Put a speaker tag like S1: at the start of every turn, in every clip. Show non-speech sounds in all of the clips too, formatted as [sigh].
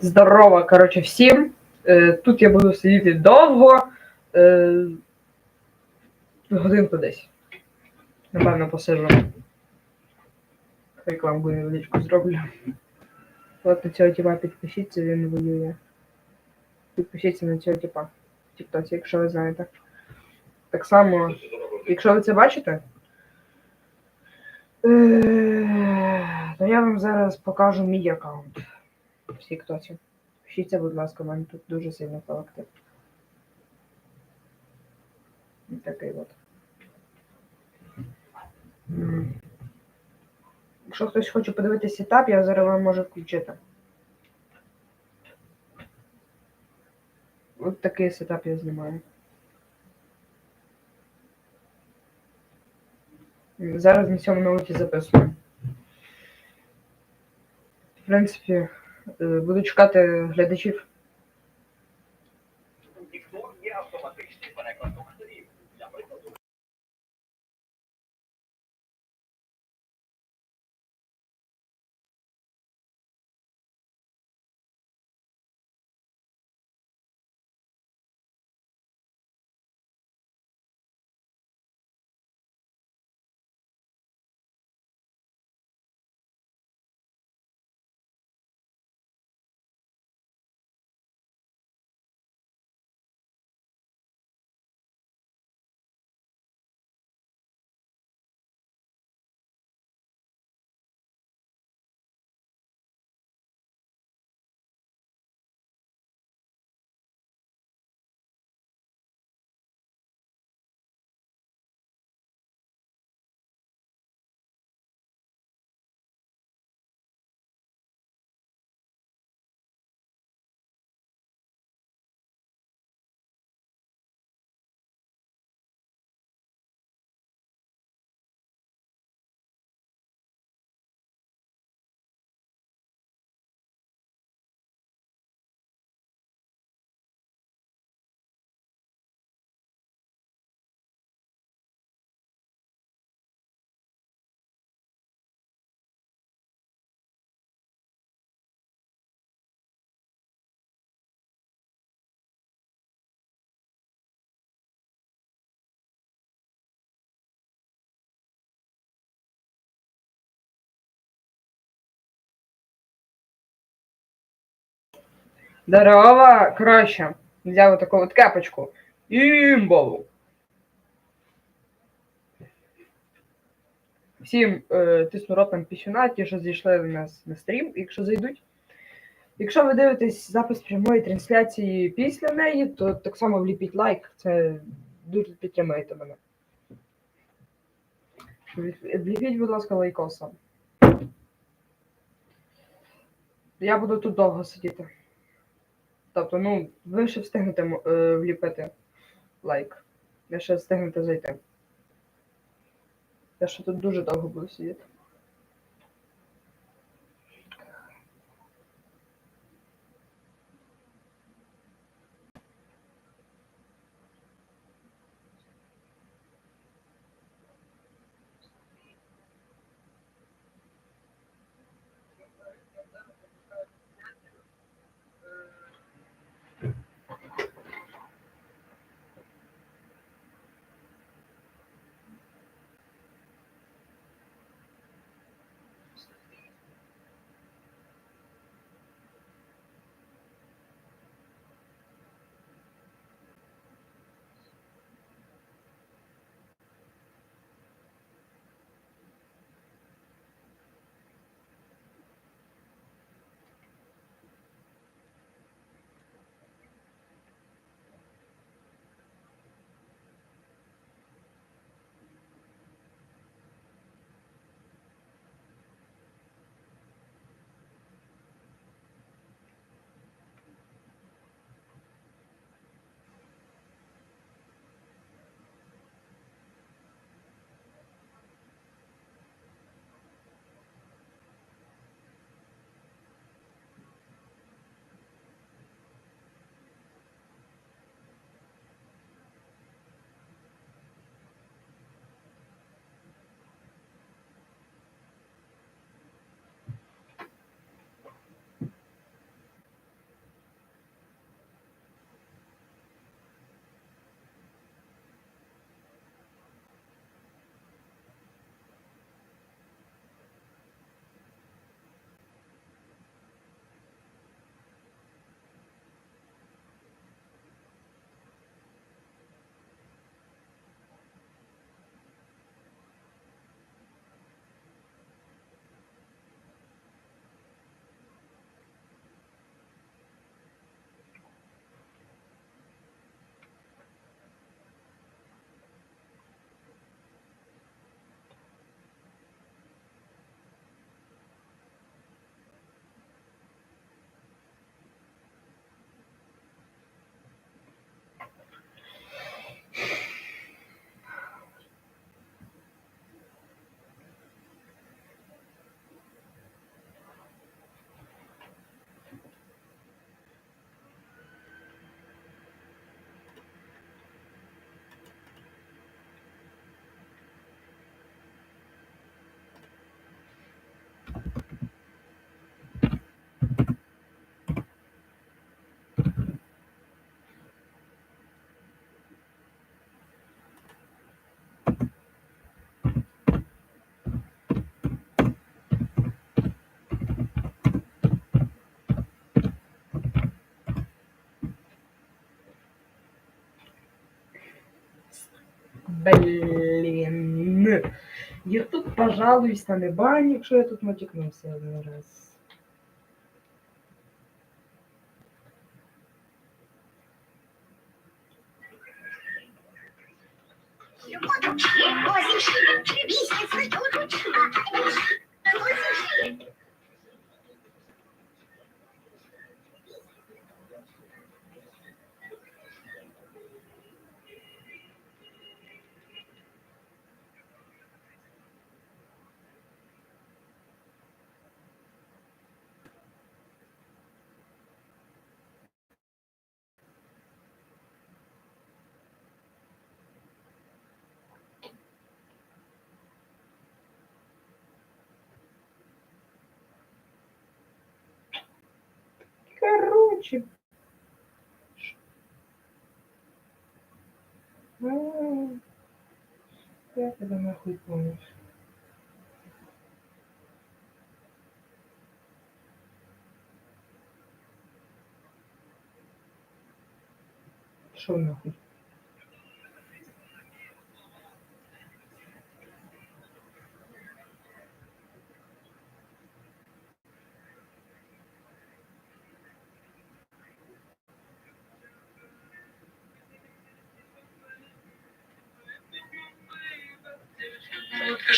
S1: Здорово, коротше, всім. Е, тут я буду сидіти довго. Е, годинку десь. Напевно, посиджу. Рекламку невеличку зроблю. От на цього типа підпишіться, він воює. Підпишіться на цього типа в якщо ви знаєте. Так само, якщо ви це бачите, е, то я вам зараз покажу мій аккаунт в Тіктоці. Пишіться, будь ласка, в мене тут дуже сильно колектив. Такий от. Якщо хтось хоче подивитися сетап, я зараз вам можу включити. Ось такий сетап я знімаю. Зараз на цьому ноуті записую. В принципі, буду чекати глядачів. Здорово! Коротше, взяв таку от кепочку. Імбову. Всім е, тисну ротом пісюна, ті, що зійшли в нас на стрім, якщо зайдуть. Якщо ви дивитесь запис прямої трансляції після неї, то так само вліпіть лайк, це дуже підтримуєте мене. Вліпіть, будь ласка, лайкоса. Я буду тут довго сидіти. Тобто, ну, ви ще встигнете е, вліпити лайк. Ви ще встигнете зайти. Я ще тут дуже довго буду сидіти. Блін. Ютуб, пожалуйста, не бань, якщо я тут матюкнувся один раз. Короче. Ну, Я тебе нахуй помню. Шо нахуй?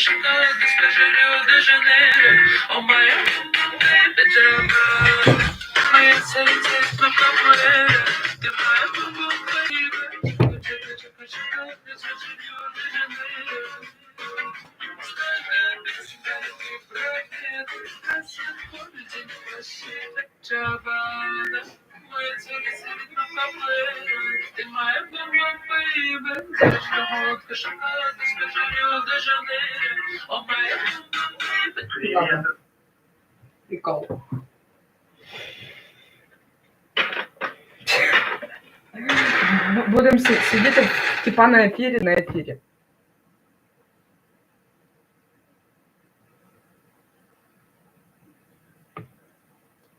S2: Утка шоколада, скажи Рио-де-Жанейро О, моя бэйби, джаба Моя целитель, на капуэра Ты моя бэйби Чака-чака, шоколада, скажи Рио-де-Жанейро Столько без тебя не пройдет Красный поле, день прощения Джабада Моя целитель, на капуэра Ты моя бэйби, Девочка, водка, шоколад, скажи Рио-де-Жанейро О, моя бэйби
S1: Ладно. Прикол. Будемо сидіти типа на ефірі, на ефірі.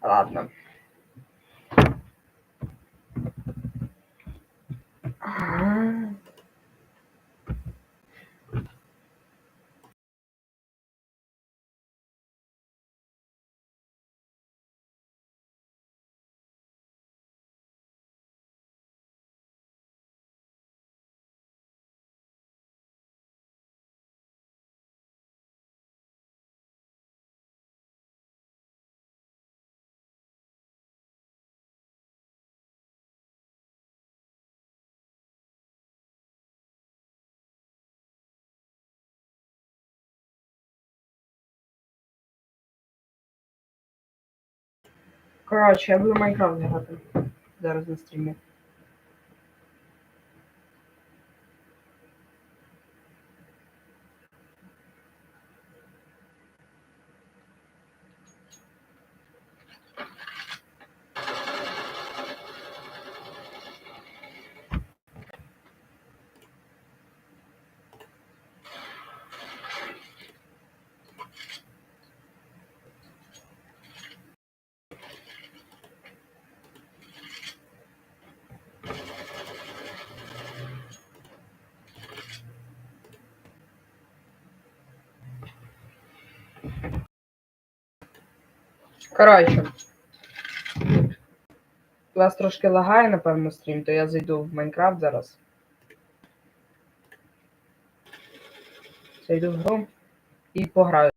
S1: Ладно. Ага. Коротше, я буду Майнкрафт грати. Зараз на стрімі. Коротше. У вас трошки лагає, напевно, стрім, то я зайду в Майнкрафт зараз. Зайду в гру і пограю.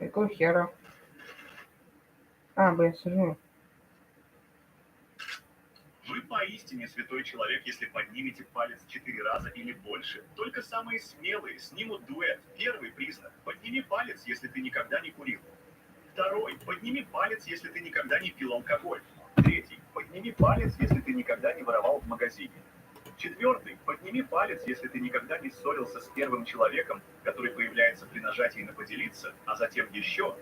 S1: Якого хера? А, бо я сижу.
S3: Поистине святой человек, если поднимете палец четыре раза или больше. Только самые смелые снимут дуэт. Первый признак. Подними палец, если ты никогда не курил. Второй. Подними палец, если ты никогда не пил алкоголь. Третий. Подними палец, если ты никогда не воровал в магазине. Четвертый. Подними палец, если ты никогда не ссорился с первым человеком, который появляется при нажатии на поделиться, а затем еще.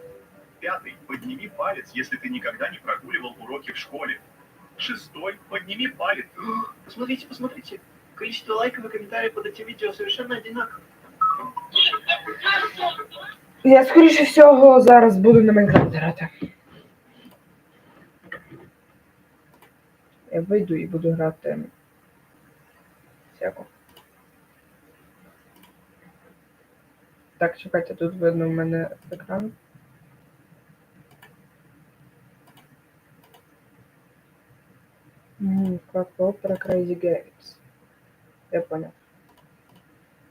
S3: Пятый. Подними палец, если ты никогда не прогуливал уроки в школе. Шестой. Подними палец. [gasps]
S4: Посмотрите, посмотрите. Количество лайков и комментариев под этим видео совершенно одинаково.
S1: Я, скоріше всього, зараз буду на Майнкрафт грати. Я вийду і буду грати дякую. Так, чекайте, тут видно в мене екран. Как Opera Crazy Games. Я понял.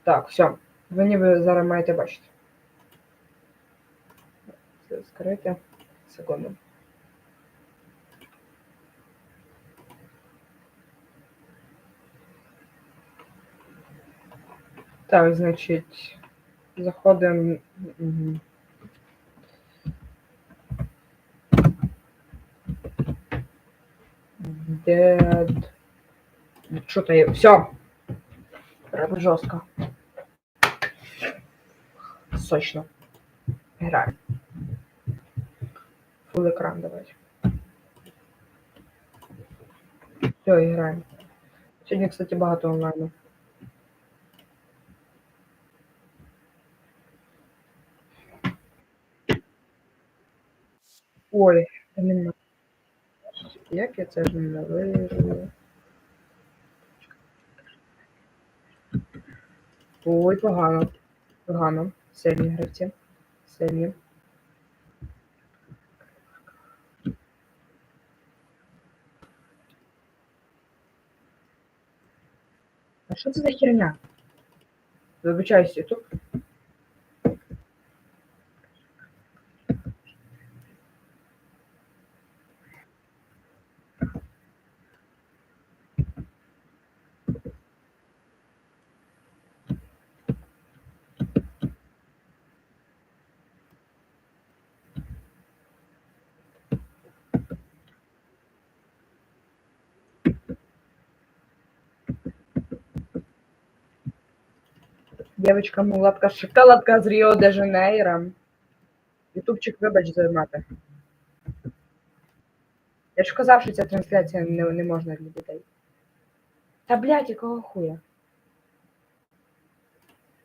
S1: Так, все. Ви ніби зараз маєте бачити. Це скрити. Секунду. Так, значить, заходимо. Dead. Що то є? Все. Треба жорстко. Сочно. Граємо. Фул екран давайте. Все, граємо. Сьогодні, кстати, багато онлайну. Ой, блін. Як я це ж не вижу? Ой, погано. Погано. Сильні гравці. Сильні. А що це за херня? Вибачаюсь, Ютуб. Девочка, мулатка, шоколадка з Ріо де Жанейро. Ютубчик, вибач за мати. Я ж казав, що ця трансляція не, не можна для дітей. Та блядь, якого хуя?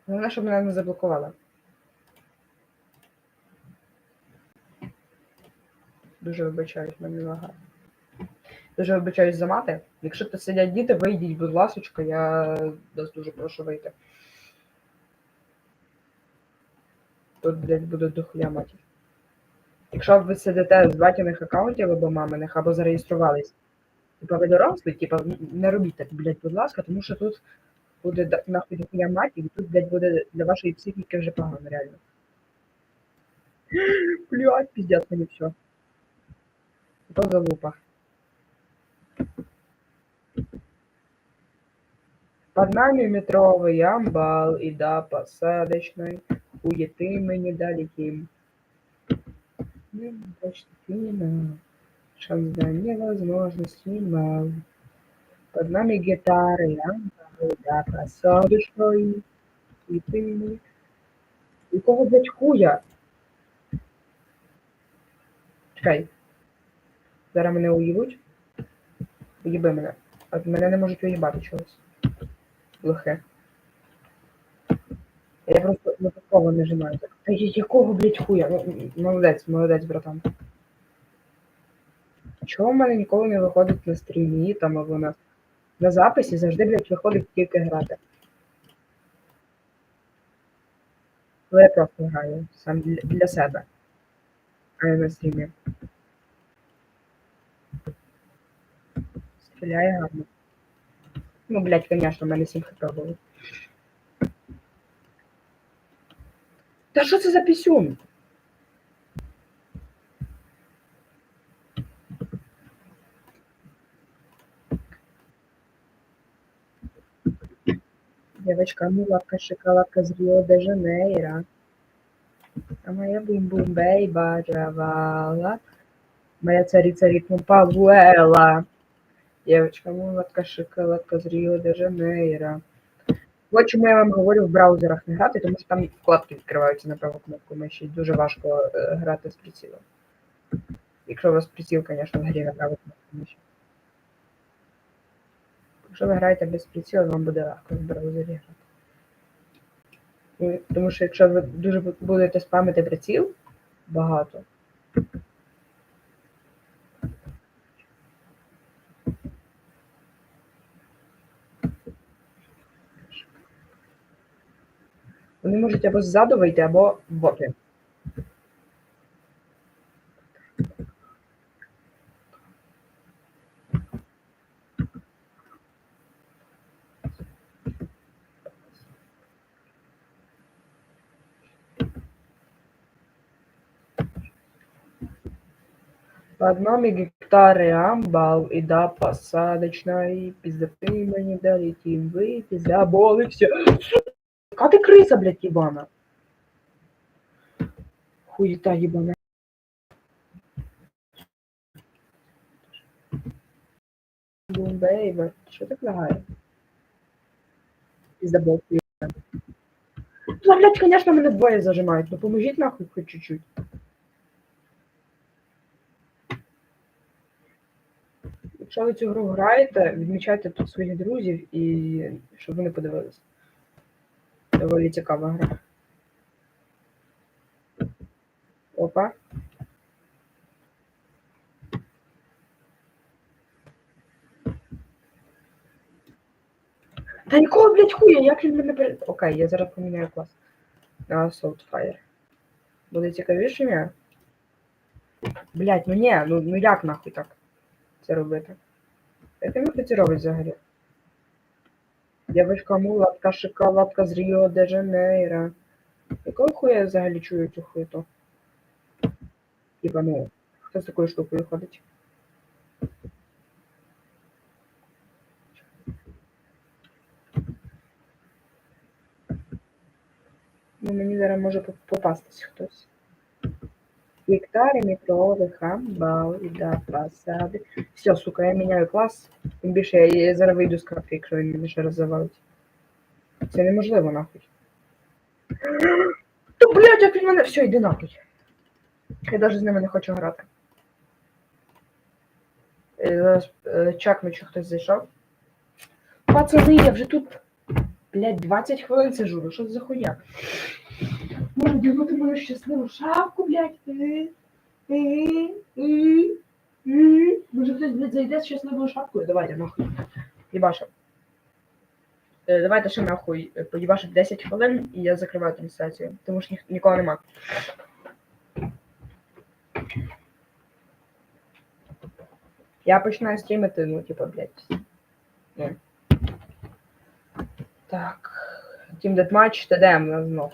S1: Головне, щоб мене не заблокували. Дуже вибачаюсь, мене лагає. Дуже вибачаюсь за мати. Якщо тут сидять діти, вийдіть, будь ласочка, я вас дуже прошу вийти. Тут, блядь, буде дохуя матір. Якщо ви сидите з батьківних аккаунтів або маминих, або зареєструвались, типа ви дорослі, типа не робіть так, блядь, будь ласка, тому що тут буде нахуй дохуя матір, і тут, блядь, буде для вашої психіки вже погано, реально. Блядь, пиздец, мені все. То залупа. Под нами метровый амбал и до посадочной хуеты мы не долетим. Ну, Точно финал. Шанс до невозможности мал. Под нами гитары, амбал, да посадочной хуеты мы. У кого, блядь, хуя? Чекай. Зараз мене уїбуть. Уїби мене. А мене не можуть уїбати чогось. Лохе. Я просто випадково нажимаю. Та якого, блядь, хуя? Ну, молодець, молодець, братан. Чого в мене ніколи не виходить на стрімі там або на, на записі завжди, блядь, виходить тільки грати. Але я просто граю сам для, для себе. А не на стрімі. Стріляє гарно. Ну, блядь, конечно, в мене 7 хп було. Та що це за пісюн? Девочка, мулатка, шоколадка з Рио де Жанейро. А моя бум-бум бейба джавала. Моя царица ритму Павуэла. Девочка, мулатка, шоколадка з Рио де Жанейро. От чому я вам говорю в браузерах не грати, тому що там вкладки відкриваються на праву кнопку миші. Дуже важко е, грати з прицілом. Якщо у вас приціл, звісно, в грі на праву кнопку миші. Якщо ви граєте без прицілу, вам буде легко в браузері грати. Тому що якщо ви дуже будете спамити приціл багато, Вони можуть або ззаду вийти, або боки. По одном гектаре амбал и да посадочной, пиздаты мы не долетим, вы пиздоболы все. А ты крыса, блядь, ебана. Хуета ебана. Бумбейба, що так лагає? Ебаний. Ну, блядь, конечно, мене двоє зажимають, ну поможіть нахуй хоч чуть-чуть. Якщо ви цю гру граєте, відмічайте тут своїх друзів і щоб вони подивилися. Доволі цікава гра. Опа. Та якого, блядь, хуя, як він мене перед... Окей, я зараз поміняю клас. На Soulfire. Буде цікавіше ні? Блядь, ну ні, ну, ну як нахуй так це робити? Як він це робить взагалі? Девочка мулатка, шоколадка з Ріо де Жанейро. Якого хуя я взагалі чую цю хуйту? Типа, ну, хто з такою штукою ходить? Ну, мені зараз може попастись хтось. Гектари метрових амбал і да посади. Все, сука, я міняю клас. Тим більше я, зараз вийду з крафти, якщо він ще раз завалить. Це неможливо нахуй. То, блядь, як мене. Все, йди нахуй. Я навіть з ними не хочу грати. Е, Зараз е, чакну, чи хтось зайшов. Пацани, я вже тут, блядь, 20 хвилин сижу. Ну що це за хуйня? Можу дягнути мою щасливу шапку, блядь. Е, е, е. Може хтось, блядь, зайде з щасливою шапкою? Давайте, нахуй. Єбаша. Давайте ще нахуй поїбашить 10 хвилин і я закриваю трансляцію, тому що ні, нікого нема. Я починаю стрімити, ну, типа, блядь. Ну. Так. Team Deathmatch, ТДМ у нас знов.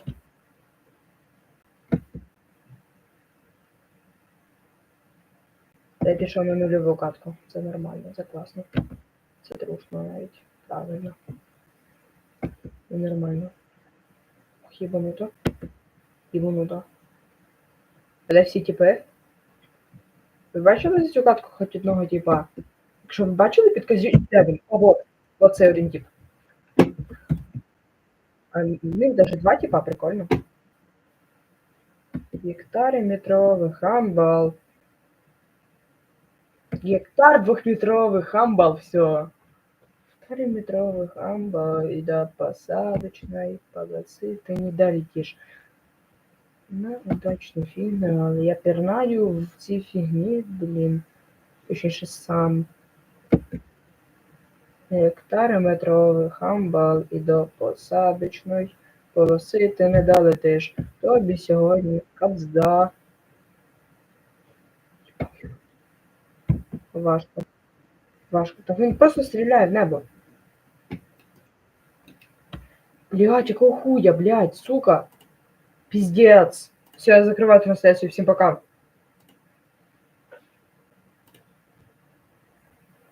S1: Я пішов на нульову катку. Це нормально, це класно. Це трушно навіть. Правильно. Це нормально. Хібануто. Хібануто. Але всі типи. Ви бачили за цю катку хоч одного типа? Якщо ви бачили, підкажіть, де він. О, вот. Оце один тип. А них навіть два типа, прикольно. Гектари метрових, амбал. Гектар двухметровых амбал, все. Гектари метровых амбал и до посадочной полосы ты не долетишь. На удачный финал. Я пірнаю в ці фігні, блін. Точніше сам. Гектари метрових амбал і до посадочної полоси ти не долетиш. Тобі сьогодні капзда. Важко. Важко. Так він просто стріляє в небо. Блядь, якого хуя, блядь, сука. Пиздец. Все, я закрываю трансляцию. Всем пока.